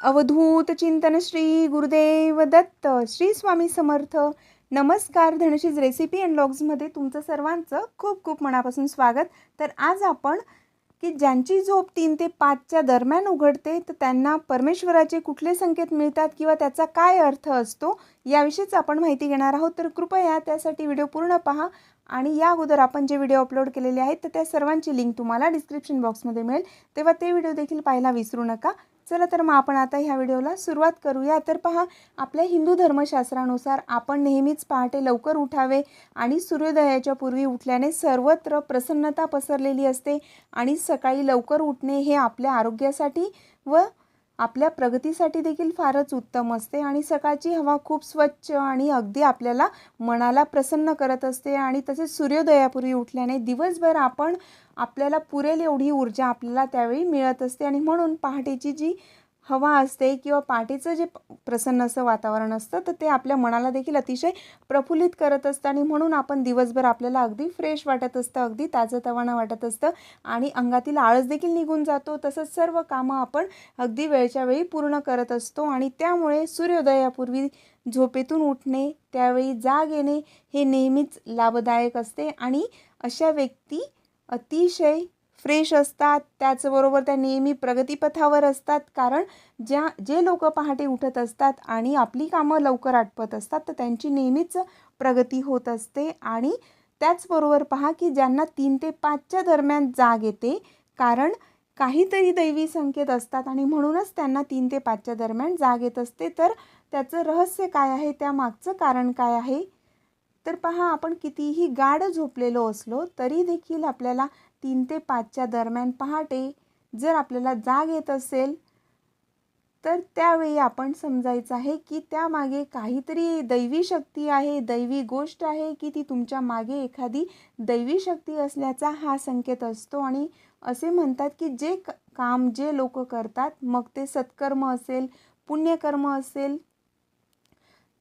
अवधूत चिंतन श्री गुरुदेव दत्त श्री स्वामी समर्थ. नमस्कार धनशीज recipe and लॉग्समध्ये तुमचं सर्वांचं खूप खूप मनापासून स्वागत. तर आज आपण की ज्यांची झोप तीन ते पाचच्या दरम्यान उघडते तर त्यांना परमेश्वराचे कुठले संकेत मिळतात किंवा त्याचा काय अर्थ असतो याविषयीच आपण माहिती घेणार आहोत. तर कृपया त्यासाठी व्हिडिओ पूर्ण पहा आणि या अगोदर आपण जे व्हिडिओ अपलोड केलेले आहेत तर त्या सर्वांची लिंक तुम्हाला डिस्क्रिप्शन बॉक्समध्ये मिळेल. तेव्हा ते व्हिडिओ देखील पाहायला विसरू नका. चला तर मग आपण आता ह्या व्हिडिओला सुरुवात करूया. तर पहा आपल्या हिंदू धर्मशास्त्रानुसार आपण नेहमीच पहाटे लवकर उठावे आणि सूर्योदयाच्या पूर्वी उठल्याने सर्वत्र प्रसन्नता पसरलेली असते आणि सकाळी लवकर उठणे हे आपल्या आरोग्यासाठी व आपल्या प्रगतीसाठी देखील फारच उत्तम असते आणि सकाळची हवा खूप स्वच्छ आणि अगदी आपल्याला मनाला प्रसन्न करत असते आणि तसेच सूर्योदयापूर्वी उठल्याने दिवसभर आपण आपल्याला पुरेल एवढी ऊर्जा आपल्याला त्यावेळी मिळत असते. आणि म्हणून पहाटेची जी हवा असते किंवा पहाटेचं जे प्रसन्न असं वातावरण असतं तर ते आपल्या मनाला देखील अतिशय प्रफुल्लित करत असतं. आणि म्हणून आपण दिवसभर आपल्याला अगदी फ्रेश वाटत असतं अगदी ताजंतवानं वाटत असतं. आणि अंगातील आळस देखील निघून जातो. तसंच सर्व कामं आपण अगदी वेळच्या वेळी पूर्ण करत असतो. आणि त्यामुळे सूर्योदयापूर्वी झोपेतून उठणे त्यावेळी जाग येणे हे नेहमीच लाभदायक असते. आणि अशा व्यक्ती अतिशय फ्रेश असतात. त्याचबरोबर त्या नेहमी प्रगतीपथावर असतात. कारण ज्या जे लोक पहाटे उठत असतात आणि आपली कामं लवकर आटपत असतात तर त्यांची नेहमीच प्रगती होत असते. आणि त्याचबरोबर पहा की ज्यांना तीन ते पाचच्या दरम्यान जाग येते कारण काहीतरी दैवी संकेत असतात आणि म्हणूनच त्यांना तीन ते पाचच्या दरम्यान जाग येत असते. तर त्याचं रहस्य काय आहे? त्यामागचं कारण काय आहे? तर पहा आपण कितीही गाढ झोपलेलो असलो तरी देखील आपल्याला तीन ते पाचच्या दरम्यान पहाटे जर आपल्याला जाग येत असेल तर त्यावेळी आपण समजायचं आहे की त्यामागे काहीतरी दैवी शक्ती आहे दैवी गोष्ट आहे की ती तुमच्या मागे एखादी दैवी शक्ती असल्याचा हा संकेत असतो. आणि असे म्हणतात की जे काम जे लोक करतात मग ते सत्कर्म असेल पुण्यकर्म असेल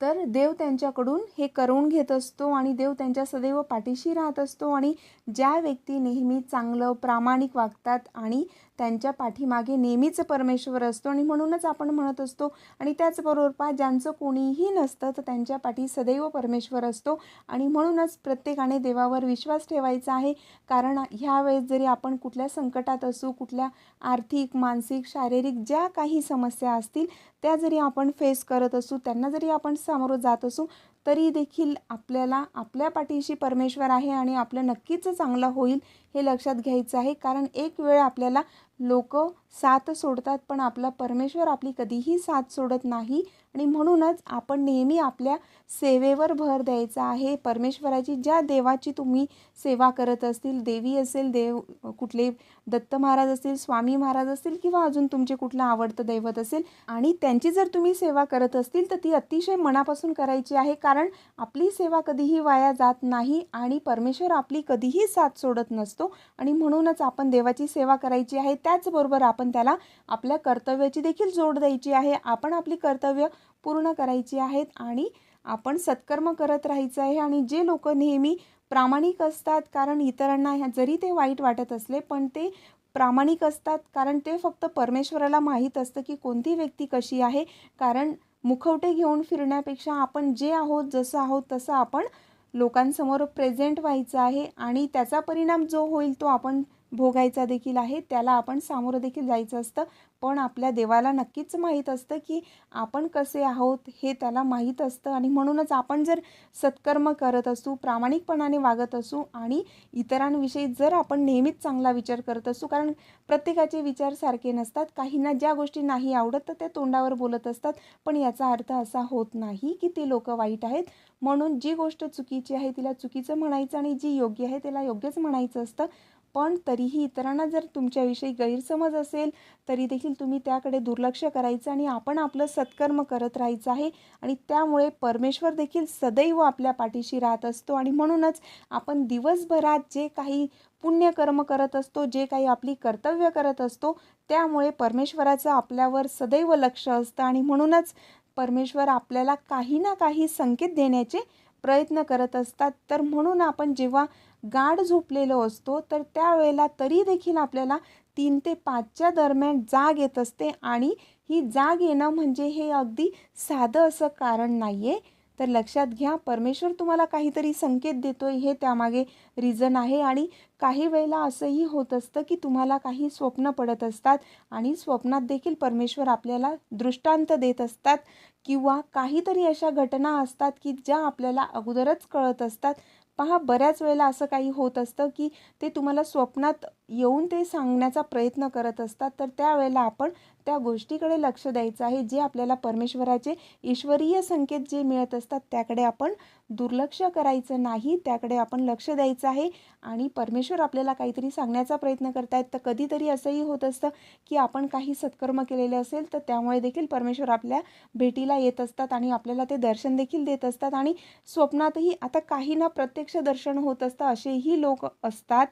तर देव त्यांच्याकडून हे करून घेत असतो आणि देव त्यांच्या सदैव पाठीशी राहत असतो. आणि ज्या व्यक्ती नेहमी चांगलं प्रामाणिक वागतात आणि त्यांच्या पाठीमागे नेहमीच परमेश्वर असतो आणि म्हणूनच आपण म्हणत असतो आणि त्याचबरोबर पा ज्यांचं कोणीही नसतं तर त्यांच्या पाठी सदैव परमेश्वर असतो. आणि म्हणूनच प्रत्येकाने देवावर विश्वास ठेवायचा आहे. कारण ह्यावेळेस जरी आपण कुठल्या संकटात असू कुठल्या आर्थिक मानसिक शारीरिक ज्या काही समस्या असतील त्या जरी आपण फेस करत असू त्यांना जरी आपण सामोरं जात असू तरी देखील आपल्याला आपल्या पाठीशी परमेश्वर आहे आणि आपलं नक्कीच चांगलं होईल हे लक्षात घ्यायचं आहे. कारण एक वेळ आपल्याला लोक साथ सोडतात पण आपला परमेश्वर आपली कधीही साथ सोडत नाही. आणि म्हणूनच आपण नेहमी आपल्या सेवेवर भर द्यायचा आहे. परमेश्वराची ज्या देवाची तुम्ही सेवा करत असतील देवी असेल देव कुठले दत्त महाराज असतील स्वामी महाराज असतील किंवा अजून तुमचे कुठलं आवडतं दैवत असेल आणि त्यांची जर तुम्ही सेवा करत असतील तर ती अतिशय मनापासून करायची आहे. कारण आपली सेवा कधीही वाया जात नाही आणि परमेश्वर आपली कधीही साथ सोडत नसतो आणि म्हणूनच आपण देवाची सेवा करायची आहे. त्याचबरोबर आपण त्याला आपल्या कर्तव्याची देखील जोड द्यायची आहे. आपण आपली कर्तव्य पूर्ण करायची आहेत आणि आपण सत्कर्म करत राहायचं आहे आणि जे लोक नेहमी प्रामाणिक असतात कारण इतरांना ह्या जरी ते वाईट वाटत असले पण ते प्रामाणिक असतात कारण ते फक्त परमेश्वराला माहीत असतं की कोणती व्यक्ती कशी आहे. कारण मुखवटे घेऊन फिरण्यापेक्षा आपण जे आहोत जसं आहोत तसं आपण लोकांसमोर प्रेझेंट व्हायचं आहे आणि त्याचा परिणाम जो होईल तो आपण भोगायचा देखील आहे त्याला आपण सामोरं देखील जायचं असतं. पण आपल्या देवाला नक्कीच माहीत असतं की आपण कसे आहोत हे त्याला माहीत असतं. आणि म्हणूनच आपण जर सत्कर्म करत असू प्रामाणिकपणाने वागत असू आणि इतरांविषयी जर आपण नेहमीच चांगला विचार करत असू कारण प्रत्येकाचे विचार सारखे नसतात. काहींना ज्या गोष्टी नाही आवडत तर त्या तोंडावर बोलत असतात. पण याचा अर्थ असा होत नाही की ते लोक वाईट आहेत. म्हणून जी गोष्ट चुकीची आहे तिला चुकीचं म्हणायचं आणि जी योग्य आहे तिला योग्यच म्हणायचं असतं. पण तरीही इतरांना जर तुमच्याविषयी गैरसमज असेल तरी देखील तुम्ही त्याकडे दुर्लक्ष करायचं आणि आपण आपलं सत्कर्म करत राहायचं आहे. आणि त्यामुळे परमेश्वर देखील सदैव आपल्या पाठीशी राहत असतो आणि म्हणूनच आपण दिवसभरात जे काही पुण्यकर्म करत असतो जे काही आपली कर्तव्य करत असतो त्यामुळे परमेश्वराचं आपल्यावर सदैव लक्ष असतं आणि म्हणूनच परमेश्वर आपल्याला काही ना काही संकेत देण्याचे प्रयत्न करत असतात. तर म्हणून आपण जेव्हा गाढ झोपलेलो असतो तर त्यावेळेला तरी देखील आपल्याला तीन ते पाचच्या दरम्यान जाग येत असते आणि ही जाग येणं म्हणजे हे अगदी साधं असं कारण नाही आहे तर लक्षात घ्या परमेश्वर तुम्हाला काहीतरी संकेत देतो आहे हे त्यामागे रिझन आहे आणि काही वेळेला असंही होत असतं की तुम्हाला काही स्वप्न पडत असतात आणि स्वप्नात देखील परमेश्वर आपल्याला दृष्टांत देत असतात किंवा काहीतरी अशा घटना असतात की ज्या आपल्याला अगोदरच कळत असतात. पहा बऱ्याच वेळेला असं काही होत असतं की ते तुम्हाला स्वप्नात येऊन ते सांगण्याचा प्रयत्न करत असतात. तर त्यावेळेला आपण त्या गोष्टीकडे लक्ष द्यायचं आहे जे आपल्याला परमेश्वराचे ईश्वरीय संकेत जे मिळत असतात त्याकडे आपण दुर्लक्ष करायचं नाही त्याकडे आपण लक्ष द्यायचं आहे. आणि परमेश्वर आपल्याला काहीतरी सांगण्याचा प्रयत्न करतायत. तर कधीतरी असंही होत असतं की आपण काही सत्कर्म केलेले असेल तर त्यामुळे देखील परमेश्वर आपल्या भेटीला येत असतात आणि आपल्याला ते दर्शन देखील देत असतात. आणि स्वप्नातही आता काही ना प्रत्यक्ष दर्शन होत असतं असेही लोक असतात.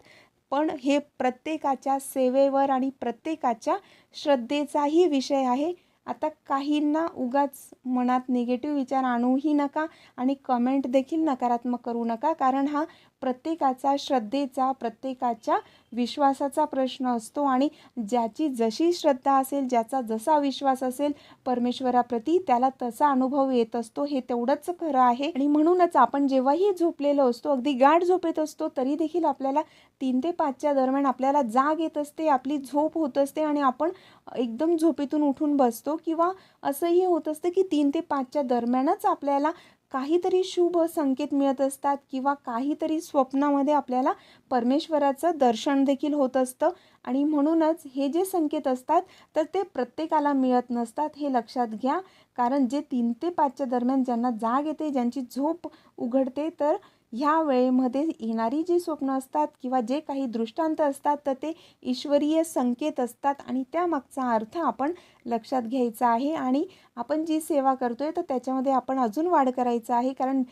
पण हे प्रत्येकाच्या सेवेवर आणि प्रत्येकाच्या श्रद्धेचाही विषय आहे. आता काहींना उगाच मनात निगेटिव्ह विचार आणूही नका आणि कमेंट देखील नकारात्मक करू नका. कारण हा प्रत्येकाचा श्रद्धेचा प्रत्येकाच्या विश्वासाचा प्रश्न असतो आणि ज्याची जशी श्रद्धा असेल ज्याचा जसा विश्वास असेल परमेश्वराप्रती त्याला तसा अनुभव येत असतो हे तेवढंच खरं आहे. आणि म्हणूनच आपण जेव्हाही झोपलेलो असतो अगदी गाढ झोपेत असतो तरी देखील आपल्याला तीन ते पाचच्या दरम्यान आपल्याला जाग येत असते आपली झोप होत असते आणि आपण एकदम झोपेतून उठून बसतो किंवा असंही होत असतं की तीन ते पाचच्या दरम्यानच आपल्याला काहीतरी शुभ संकेत मिळत असतात किंवा काहीतरी स्वप्नामध्ये आपल्याला परमेश्वराचं दर्शन देखील होत असतं. आणि म्हणूनच हे जे संकेत असतात तर ते प्रत्येकाला मिळत नसतात हे लक्षात घ्या. कारण जे तीन ते पाचच्या दरम्यान ज्यांना जाग येते ज्यांची झोप उघडते तर ह्या वेळेमध्ये येणारी जी स्वप्न असतात किंवा जे काही दृष्टांत असतात तर ते ईश्वरीय संकेत असतात आणि त्यामागचा अर्थ आपण लक्षात घ्यायचा आहे. आणि आपण जी सेवा करतो आहे तर त्याच्यामध्ये आपण अजून वाढ करायचं आहे. कारण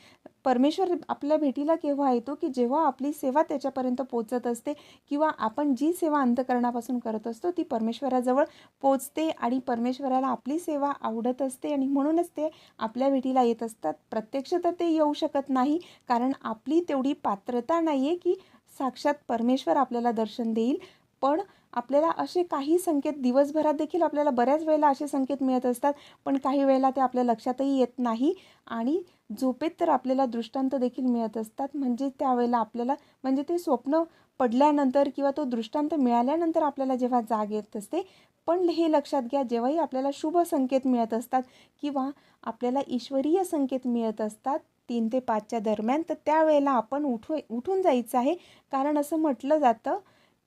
परमेश्वर आपल्या भेटीला केव्हा येतो की जेव्हा आपली सेवा त्याच्यापर्यंत पोचत असते किंवा आपण जी सेवा अंतकरणापासून करत असतो ती परमेश्वराजवळ पोचते आणि परमेश्वराला आपली सेवा आवडत असते आणि म्हणूनच ते आपल्या भेटीला येत असतात. प्रत्यक्ष तर ते येऊ शकत नाही कारण आपली तेवढी पात्रता नाही आहे की साक्षात परमेश्वर आपल्याला दर्शन देईल. पण आपल्याला असे काही संकेत दिवसभरात देखील आपल्याला बऱ्याच वेळेला असे संकेत मिळत असतात पण काही वेळेला ते आपल्या लक्षातही येत नाही आणि झोपेत तर आपल्याला दृष्टांत देखील मिळत असतात. म्हणजे त्यावेळेला आपल्याला म्हणजे ते स्वप्न पडल्यानंतर किंवा तो दृष्टांत मिळाल्यानंतर आपल्याला जेव्हा जाग येत असते पण हे लक्षात घ्या जेव्हाही आपल्याला शुभ संकेत मिळत असतात किंवा आपल्याला ईश्वरीय संकेत मिळत असतात तीन ते पाचच्या दरम्यान तर त्यावेळेला आपण उठू उठून जायचं आहे. कारण असं म्हटलं जातं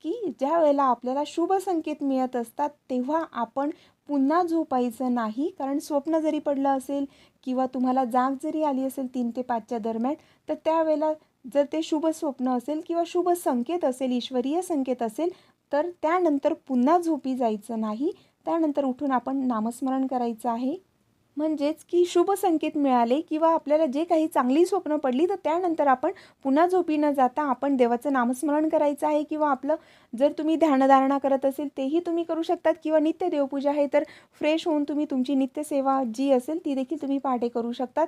की ज्या वेळेला आपल्याला शुभ संकेत मिळत असतात तेव्हा आपण पुन्हा झोपायचं नाही. कारण स्वप्न जरी पडलं असेल किंवा तुम्हाला जाग जरी आली असेल तीन ते पाचच्या दरम्यान तर त्यावेळेला जर ते शुभ स्वप्न असेल किंवा शुभ संकेत असेल ईश्वरीय संकेत असेल तर त्यानंतर पुन्हा झोपी जायचं नाही. त्यानंतर उठून आपण नामस्मरण करायचं आहे. म्हणजेच की शुभ संकेत मिळाले किंवा आपल्याला जे काही चांगली स्वप्न पडली तर त्यानंतर आपण पुन्हा झोपी न जाता आपण देवाचं नामस्मरण करायचं आहे किंवा आपलं जर तुम्ही ध्यानधारणा करत असेल तेही तुम्ही करू शकतात किंवा नित्य देवपूजा आहे तर फ्रेश होऊन तुम्ही तुमची नित्यसेवा जी असेल ती देखील तुम्ही पहाटे करू शकतात.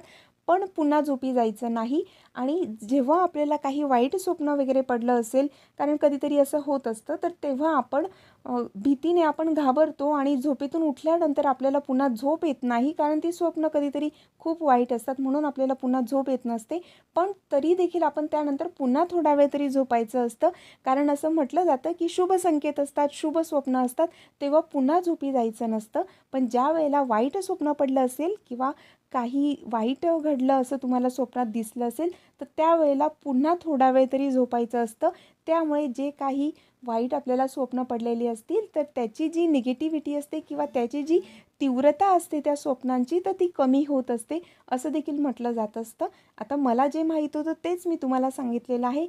पण पुन्हा झोपी जायचं नाही आणि जेव्हा आपल्याला काही वाईट स्वप्न वगैरे पडलं असेल कारण कधीतरी असं होत असतं तर तेव्हा आपण भीतीने आपण घाबरतो आणि झोपेतून उठल्यानंतर आपल्याला पुन्हा झोप येत नाही कारण ती स्वप्न कधीतरी खूप वाईट असतात म्हणून आपल्याला पुन्हा झोप येत नसते. पण तरी देखील आपण त्यानंतर पुन्हा थोडा वेळ तरी झोपायचं असतं. कारण असं म्हटलं जातं की शुभ संकेत असतात शुभ स्वप्न असतात तेव्हा पुन्हा झोपी जायचं नसतं. पण ज्या वेळेला वाईट स्वप्न पडलं असेल किंवा काही वाईट घडलं असं तुम्हाला स्वप्नात दिसलं असेल तर त्यावेळेला पुन्हा थोडा वेळ तरी झोपायचं असतं. त्यामुळे जे काही वाईट आपल्याला स्वप्न पडलेली असतील तर त्याची जी निगेटिव्हिटी असते किंवा त्याची जी तीव्रता असते त्या स्वप्नांची तर ती कमी होत असते असं देखील म्हटलं जात असतं. आता मला जे माहीत होतं तेच मी तुम्हाला सांगितलेलं आहे.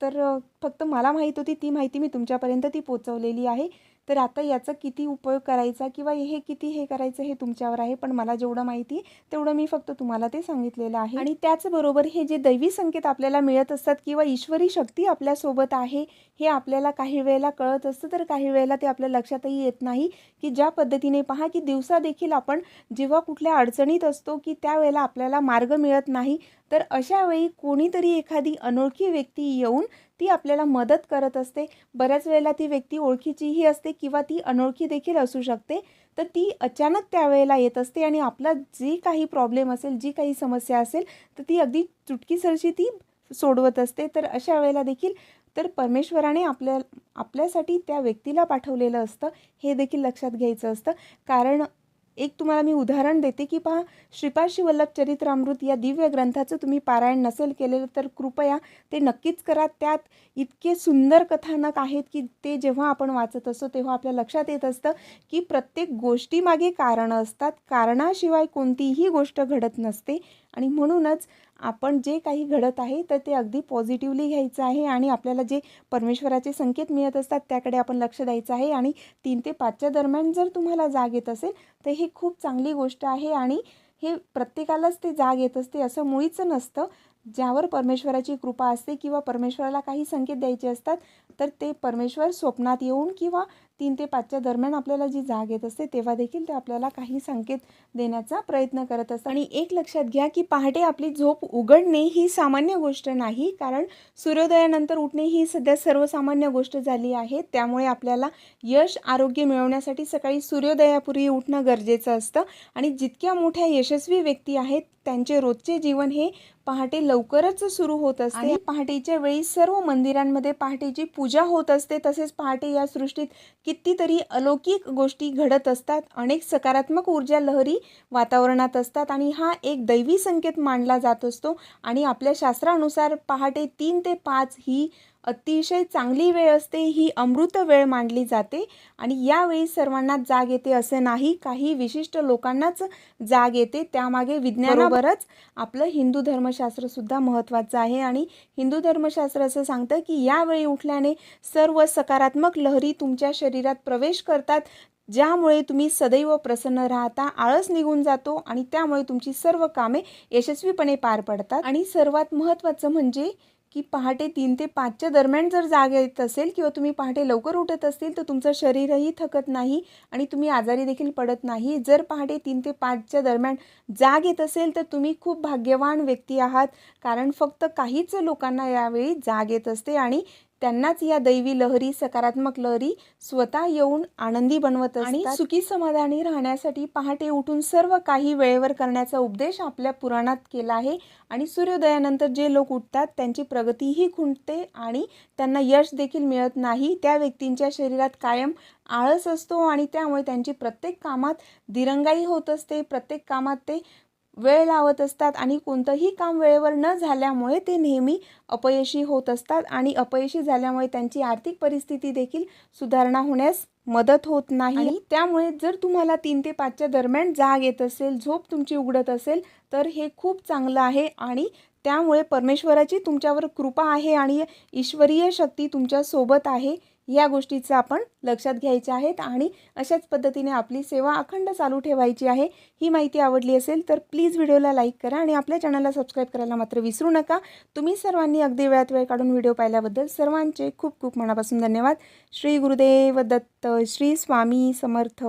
तर फक्त मला माहीत होती ती माहिती मी तुमच्यापर्यंत ती पोचवलेली आहे. तर आता याचा किती उपयोग करायचा किंवा हे किती हे करायचं हे तुमच्यावर आहे पण मला जेवढं माहिती आहे तेवढं मी फक्त तुम्हाला ते सांगितलेलं आहे. आणि त्याचबरोबर हे जे दैवी संकेत आपल्याला मिळत असतात किंवा ईश्वरी शक्ती आपल्यासोबत आहे हे आपल्याला काही वेळेला कळत असतं तर काही वेळेला ते आपल्या लक्षातही येत नाही. की ज्या पद्धतीने पहा की दिवसा देखील आपण जेव्हा कुठल्या अडचणीत असतो की त्यावेळेला आपल्याला मार्ग मिळत नाही तर अशा वेळी कोणीतरी एखादी अनोळखी व्यक्ती येऊन ती आपल्याला मदत करत असते. बऱ्याच वेळेला ती व्यक्ती ओळखीचीही असते किंवा ती अनोळखी देखील असू शकते. तर ती अचानक त्यावेळेला येत असते आणि आपला जी काही प्रॉब्लेम असेल जी काही समस्या असेल तर ती अगदी चुटकीसरशी ती सोडवत असते. तर अशा वेळेला देखील तर परमेश्वराने आपल्या आपल्यासाठी त्या व्यक्तीला पाठवलेलं असतं. हे देखील लक्षात घ्यायचं असतं. कारण एक तुम्हाला मी उदाहरण देते की पहा श्रीपाद वल्लभ चरित्रामृत या दिव्य ग्रंथाचं तुम्ही पारायण नसेल केलेलं तर कृपया ते नक्कीच करा. त्यात इतके सुंदर कथानक आहेत की ते जेव्हा आपण वाचत असतो तेव्हा आपल्या लक्षात येत असतं की प्रत्येक गोष्टीमागे कारणं असतात. कारणाशिवाय कोणतीही गोष्ट घडत नसते. आणि म्हणूनच आपण जे काही घडत आहे तर ते अगदी पॉझिटिव्हली घ्यायचं आहे आणि आपल्याला जे परमेश्वराचे संकेत मिळत असतात त्याकडे आपण लक्ष द्यायचं आहे आणि तीन ते पाचच्या दरम्यान जर तुम्हाला जाग येत असेल तर ही खूप चांगली गोष्ट आहे आणि हे प्रत्येकालाच ते जाग येत असते असं मुळीच नसतं. ज्यावर परमेश्वराची कृपा असते किंवा परमेश्वराला काही संकेत द्यायचे असतात तर ते परमेश्वर स्वप्नात येऊन किंवा तीन ते पाचच्या दरम्यान आपल्याला जी जाग येत असते तेव्हा देखील ते आपल्याला काही संकेत देण्याचा प्रयत्न करत असतात आणि एक लक्षात घ्या की पहाटे आपली झोप उघडणे ही सामान्य गोष्ट नाही कारण सूर्योदयानंतर उठणे ही सध्या सर्वसामान्य गोष्ट झाली आहे. त्यामुळे आपल्याला यश आरोग्य मिळवण्यासाठी सकाळी सूर्योदयापूर्वी उठणं गरजेचं असतं. आणि जितक्या मोठ्या यशस्वी व्यक्ती आहेत त्यांचे रोजचे जीवन हे पहाटे लवकरच सुरू होत असते. आणि पहाटेच्या वेळी सर्व मंदिरांमध्ये पहाटेची पूजा होत असते. तसेच पहाटे या सृष्टीत कितीतरी अलौकिक गोष्टी घडत असतात. अनेक सकारात्मक ऊर्जा लहरी वातावरणात असतात आणि हा एक दैवी संकेत मानला जात असतो. आणि आपल्या शास्त्रानुसार पहाटे तीन ते पाच ही अतिशय चांगली वेळ असते ही अमृत वेळ मानली जाते आणि यावेळी सर्वांनाच जाग येते असे नाही. काही विशिष्ट लोकांनाच जाग येते. त्यामागे विज्ञानाबरोबरच आपलं हिंदू धर्मशास्त्रसुद्धा महत्त्वाचं आहे आणि हिंदू धर्मशास्त्र असं सांगतं की यावेळी उठल्याने सर्व सकारात्मक लहरी तुमच्या शरीरात प्रवेश करतात ज्यामुळे तुम्ही सदैव प्रसन्न राहता आळस निघून जातो आणि त्यामुळे तुमची सर्व कामे यशस्वीपणे पार पडतात. आणि सर्वात महत्त्वाचं म्हणजे की पहाटे तीन ते पाचच्या दरम्यान जर जाग येत असेल किंवा तुम्ही पहाटे लवकर उठत असतील तर तुमचं शरीरही थकत नाही आणि तुम्ही आजारी देखील पडत नाही. जर पहाटे तीन ते पाचच्या दरम्यान जाग येत असेल तर तुम्ही खूप भाग्यवान व्यक्ती आहात. कारण फक्त काहीच लोकांना यावेळी जाग येत असते आणि त्यांनाच या दैवी लहरी सकारात्मक लहरी स्वतः येऊन आनंदी बनवत आणि सुखी समाधानी राहण्यासाठी पहाटे उठून सर्व काही वेळेवर करण्याचा उपदेश आपल्या पुराणात केला आहे. आणि सूर्योदयानंतर जे लोक उठतात त्यांची प्रगतीही खुंटते आणि त्यांना यश देखील मिळत नाही. त्या व्यक्तींच्या शरीरात कायम आळस असतो आणि त्यामुळे त्यांची प्रत्येक कामात दिरंगाई होत असते. प्रत्येक कामात ते वेळ लावत असतात आणि कोणतंही काम वेळेवर न झाल्यामुळे ते नेहमी अपयशी होत असतात आणि अपयशी झाल्यामुळे त्यांची आर्थिक परिस्थिती देखील सुधारणा होण्यास मदत होत नाही. त्यामुळे जर तुम्हाला तीन ते पाचच्या दरम्यान जाग येत असेल झोप तुमची उघडत असेल तर हे खूप चांगलं आहे आणि त्यामुळे परमेश्वराची तुमच्यावर कृपा आहे आणि ईश्वरीय शक्ती तुमच्यासोबत आहे. या गोष्टीचं आपण लक्षात घ्यायचे आहेत आणि अशाच पद्धतीने आपली सेवा अखंड चालू ठेवायची आहे. ही माहिती आवडली असेल तर प्लीज व्हिडिओला लाईक करा आणि आपल्या चॅनलला सबस्क्राईब करायला मात्र विसरू नका. तुम्ही सर्वांनी अगदी वेळात वेळ काढून व्हिडिओ पाहिल्याबद्दल सर्वांचे खूप खूप मनापासून धन्यवाद. श्री गुरुदेव दत्त श्री स्वामी समर्थ.